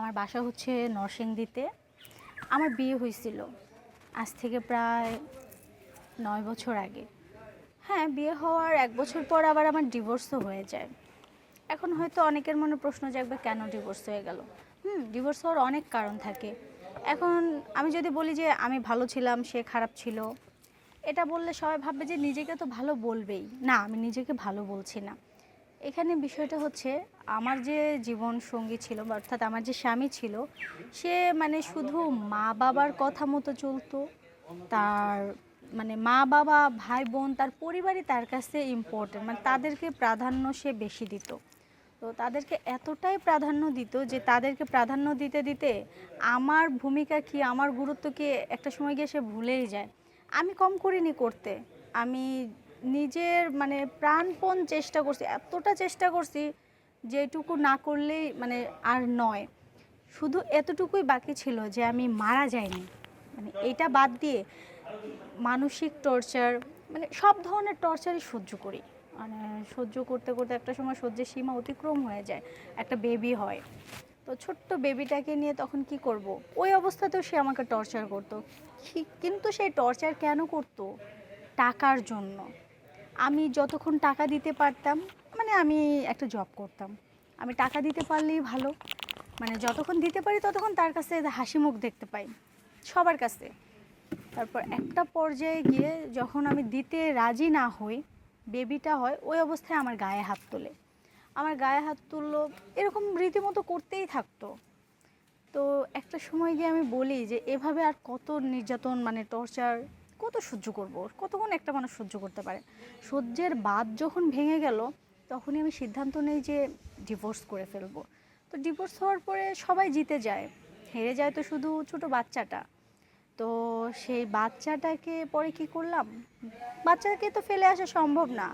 আমার বাসা হচ্ছে নরসিংদীতে। আমার বিয়ে হয়েছিল আজ থেকে প্রায় নয় বছর আগে। হ্যাঁ বিয়ে হওয়ার এক বছর পর আবার আমার ডিভোর্সও হয়ে যায়। এখন হয়তো অনেকের মনে প্রশ্ন জাগবে, কেন ডিভোর্স হয়ে গেল? হুম ডিভোর্স হওয়ার অনেক কারণ থাকে। এখন আমি যদি বলি যে আমি ভালো ছিলাম, সে খারাপ ছিল, এটা বললে সবাই ভাববে যে নিজেকে তো ভালো বলবেই। না, আমি নিজেকে ভালো বলছি না। এখানে বিষয়টা হচ্ছে, আমার যে জীবন সঙ্গী ছিল অর্থাৎ আমার যে স্বামী ছিল, সে মানে শুধু মা বাবার কথা মতো চলতো। তার মানে মা বাবা ভাই বোন তার পরিবারই তার কাছে ইম্পর্টেন্ট মানে তাদেরকে প্রাধান্য সে বেশি দিত। তো তাদেরকে এতটাই প্রাধান্য দিত যে তাদেরকে প্রাধান্য দিতে দিতে আমার ভূমিকা কি, আমার গুরুত্ব কি একটা সময় গিয়ে সে ভুলেই যায়। আমি কম করিনি করতে। আমি নিজের মানে প্রাণপণ চেষ্টা করছি, এতটা চেষ্টা করছি যেটুকু না করলেই মানে আর নয়। শুধু এতটুকুই বাকি ছিল যে আমি মারা যাইনি। মানে এটা বাদ দিয়ে মানসিক টর্চার মানে সব ধরনের টর্চারই সহ্য করি। মানে সহ্য করতে করতে একটা সময় সহ্যের সীমা অতিক্রম হয়ে যায়, একটা বেবি হয়। তো ছোট্ট বেবিটাকে নিয়ে তখন কি করব? ওই অবস্থাতেও সে আমাকে টর্চার করতো। কিন্তু সেই টর্চার কেন করতো? টাকার জন্য। আমি যতক্ষণ টাকা দিতে পারতাম মানে আমি একটা জব করতাম। আমি টাকা দিতে পারলেই ভালো। মানে যতক্ষণ দিতে পারি ততক্ষণ তার কাছে হাসি মুখ দেখতে পাই। সবার কাছে। তারপর একটা পর্যায়ে গিয়ে যখন আমি দিতে রাজি না হই বেবিটা হয়, ওই অবস্থায় আমার গায়ে হাত তোলে। আমার গায়ে হাত তুললো, এরকম রীতিমতো করতেই থাকতো। তো একটা সময় গিয়ে আমি বলি যে, এভাবে আর কত নির্যাতন মানে টর্চার কত সহ্য করব? কতক্ষণ একটা মানুষ সহ্য করতে পারে? সহ্যের বাদ যখন ভেঙে গেল, তখনই আমি সিদ্ধান্ত নেই যে ডিভোর্স করে ফেলব। তো ডিভোর্স হওয়ার পরে সবাই জিতে যায়। হেরে যায় তো শুধু ছোট বাচ্চাটা। তো সেই বাচ্চাটাকে পরে কি করলাম? বাচ্চাকে তো ফেলে আসা সম্ভব না।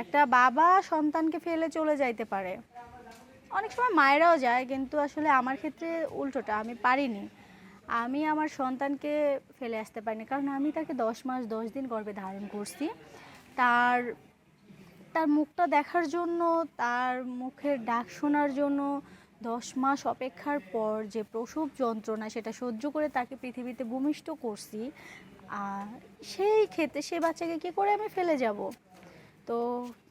একটা বাবা সন্তানকে ফেলে চলে যাইতে পারে। অনেক সময় মায়েরাও যায়, কিন্তু আসলে আমার ক্ষেত্রে উল্টোটা, আমি পারিনি। আমি আমার সন্তানকে ফেলে আসতে পারিনি। কারণ আমি তাকে দশ মাস, দশ দিন গর্ভে ধারণ করছি। তার তার মুখটা দেখার জন্য, তার মুখের ডাক শোনার জন্য দশ মাস অপেক্ষার পর যে প্রসব যন্ত্রণা, সেটা সহ্য করে তাকে পৃথিবীতে ভূমিষ্ঠ করছি আর সেই ক্ষেত্রে সে বাচ্চাকে কী করে আমি ফেলে যাব? তো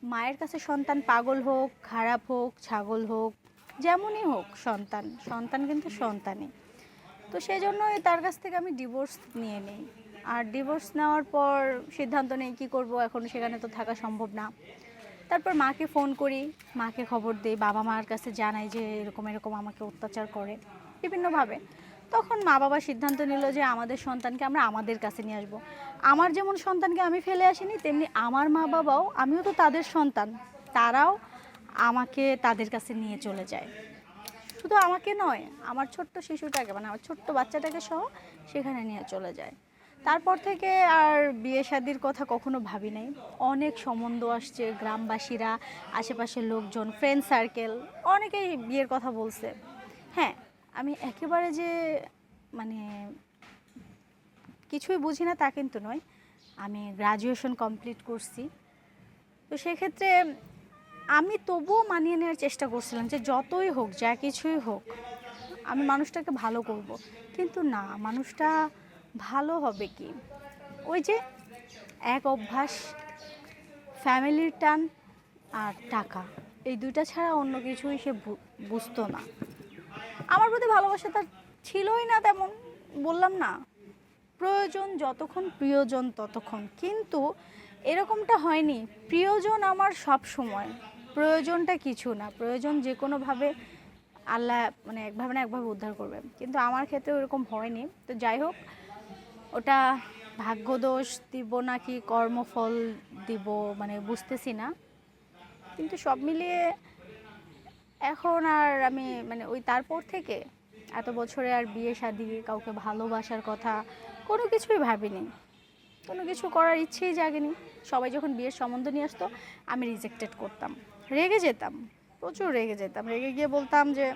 মায়ের কাছে সন্তান পাগল হোক, খারাপ হোক, ছাগল হোক, যেমনই হোক সন্তান সন্তান কিন্তু সন্তানই। তো সেই জন্যই তার কাছ থেকে আমি ডিভোর্স নিয়ে নিই। আর ডিভোর্স নেওয়ার পর সিদ্ধান্ত নেই কী করব, এখন সেখানে তো থাকা সম্ভব না। তারপর মাকে ফোন করি, মাকে খবর দিই, বাবা মার কাছে জানাই যে এরকম এরকম আমাকে অত্যাচার করে, বিভিন্নভাবে। তখন মা বাবা সিদ্ধান্ত নিল যে আমাদের সন্তানকে আমরা আমাদের কাছে নিয়ে আসব। আমার যেমন সন্তানকে আমি ফেলে আসিনি, তেমনি আমার মা বাবাও, আমিও তো তাদের সন্তান। তারাও আমাকে তাদের কাছে নিয়ে চলে যায়। শুধু আমাকে নয়, আমার ছোট্ট শিশুটাকে মানে আমার ছোট্ট বাচ্চাটাকে সহ সেখানে নিয়ে চলে যায়। তারপর থেকে আর বিয়ে শাদির কথা কখনো ভাবি নাই। অনেক সম্বন্ধ আসছে, গ্রামবাসীরা, আশেপাশের লোকজন ফ্রেন্ড সার্কেল অনেকেই বিয়ের কথা বলছে। হ্যাঁ আমি একেবারে যে মানে কিছুই বুঝি না তা কিন্তু নয়। আমি গ্রাজুয়েশন কমপ্লিট করছি। তো সেক্ষেত্রে আমি তবুও মানিয়ে নেওয়ার চেষ্টা করছিলাম যে যতই হোক, যা কিছুই হোক, আমি মানুষটাকে ভালো করব। কিন্তু না, মানুষটা ভালো হবে কি? ওই যে এক অভ্যাস, ফ্যামিলির টান আর টাকা। এই দুইটা ছাড়া অন্য কিছুই সে বুঝতো না। আমার প্রতি ভালোবাসা তার ছিলই না তেমন, বললাম না। প্রয়োজন যতক্ষণ, প্রিয়জন ততক্ষণ। কিন্তু এরকমটা হয়নি। প্রিয়জন আমার সব সময়। প্রয়োজনটা কিছু না। প্রয়োজন যে কোনোভাবে আল্লাহ মানে একভাবে না একভাবে উদ্ধার করবে। কিন্তু আমার ক্ষেত্রে ওরকম হয়নি। তো যাই হোক, ওটা ভাগ্যদোষ দিব নাকি কর্মফল দিব মানে বুঝতেছি না। কিন্তু সব মিলিয়ে এখন আর আমি মানে ওই তারপর থেকে এত বছরে আর বিয়ে শাদি, কাউকে ভালোবাসার কথা কোনো কিছুই ভাবিনি। কোনো কিছু করার ইচ্ছেই জাগেনি। সবাই যখন বিয়ের সম্বন্ধ নিয়ে আসতো, আমি রিজেক্টেড করতাম। রেগে যেতাম, প্রচুর রেগে যেতাম। রেগে গিয়ে বলতাম যে,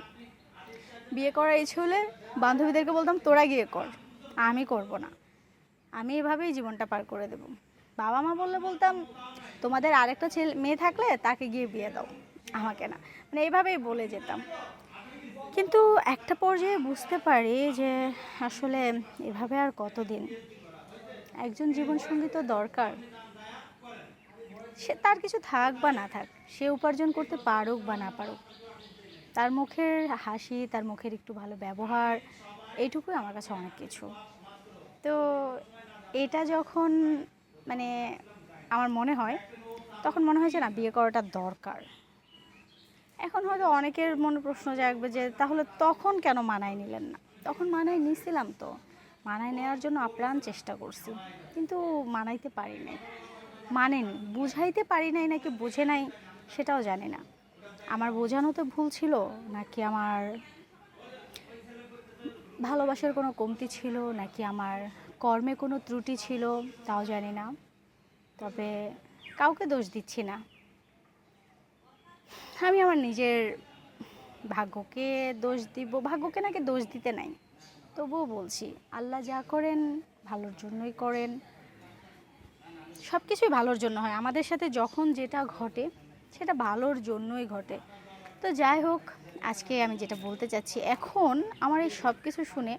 বিয়ে করার ইচ্ছে হলে বান্ধবীদেরকে বলতাম, তোরা গিয়ে কর, আমি করব না। আমি এভাবেই জীবনটা পার করে দেব। বাবা মা বললে বলতাম, তোমাদের আরেকটা ছেলে, মেয়ে থাকলে তাকে গিয়ে বিয়ে দাও, আমাকে না। মানে এইভাবেই বলে যেতাম। কিন্তু একটা পর্যায়ে বুঝতে পারি যে, আসলে এভাবে আর কতদিন? একজন জীবনসঙ্গী তো দরকার। সে তার কিছু থাক বা না থাক, সে উপার্জন করতে পারুক বা না পারুক। তার মুখের হাসি, তার মুখের একটু ভালো ব্যবহার, এইটুকুই আমার কাছে অনেক কিছু। তো এটা যখন মানে আমার মনে হয়, তখন মনে হয় যে না, বিয়ে করাটা দরকার। এখন হয়তো অনেকের মনে প্রশ্ন জাগবে যে, তাহলে তখন কেন মানায় নিলেন না? তখন মানায় নিছিলাম তো। মানায় নেওয়ার জন্য আপ্রাণ চেষ্টা করছি। কিন্তু মানাইতে পারি নাই মানেনি, বুঝাইতে পারি নাই নাকি বুঝে নাই সেটাও জানি না। আমার বোঝানোতে ভুল ছিল নাকি আমার ভালোবাসার কোনো কমতি ছিল নাকি আমার কর্মে কোনো ত্রুটি ছিল তাও জানি না। তবে কাউকে দোষ দিচ্ছি না। আমি আমার নিজের ভাগ্যকে দোষ দিব, ভাগ্যকে নাকি দোষ দিতে নাই। তবুও বলছি, আল্লাহ যা করেন ভালোর জন্যই করেন। সব কিছুই ভালোর জন্য হয়। আমাদের সাথে যখন যেটা ঘটে, সেটা ভালোর জন্যই ঘটে। তো যাই হোক, আজকে আমি যেটা বলতে চাচ্ছি, এখন আমার এই সব কিছু শুনে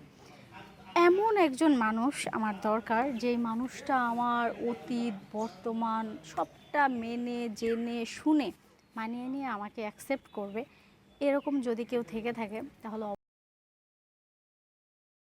এমন একজন মানুষ আমার দরকার, যেই মানুষটা আমার অতীত, বর্তমান সবটা মেনে, জেনে, শুনে, মানিয়ে নিয়ে আমাকে অ্যাকসেপ্ট করবে। এরকম যদি কেউ থেকে থাকে, তাহলে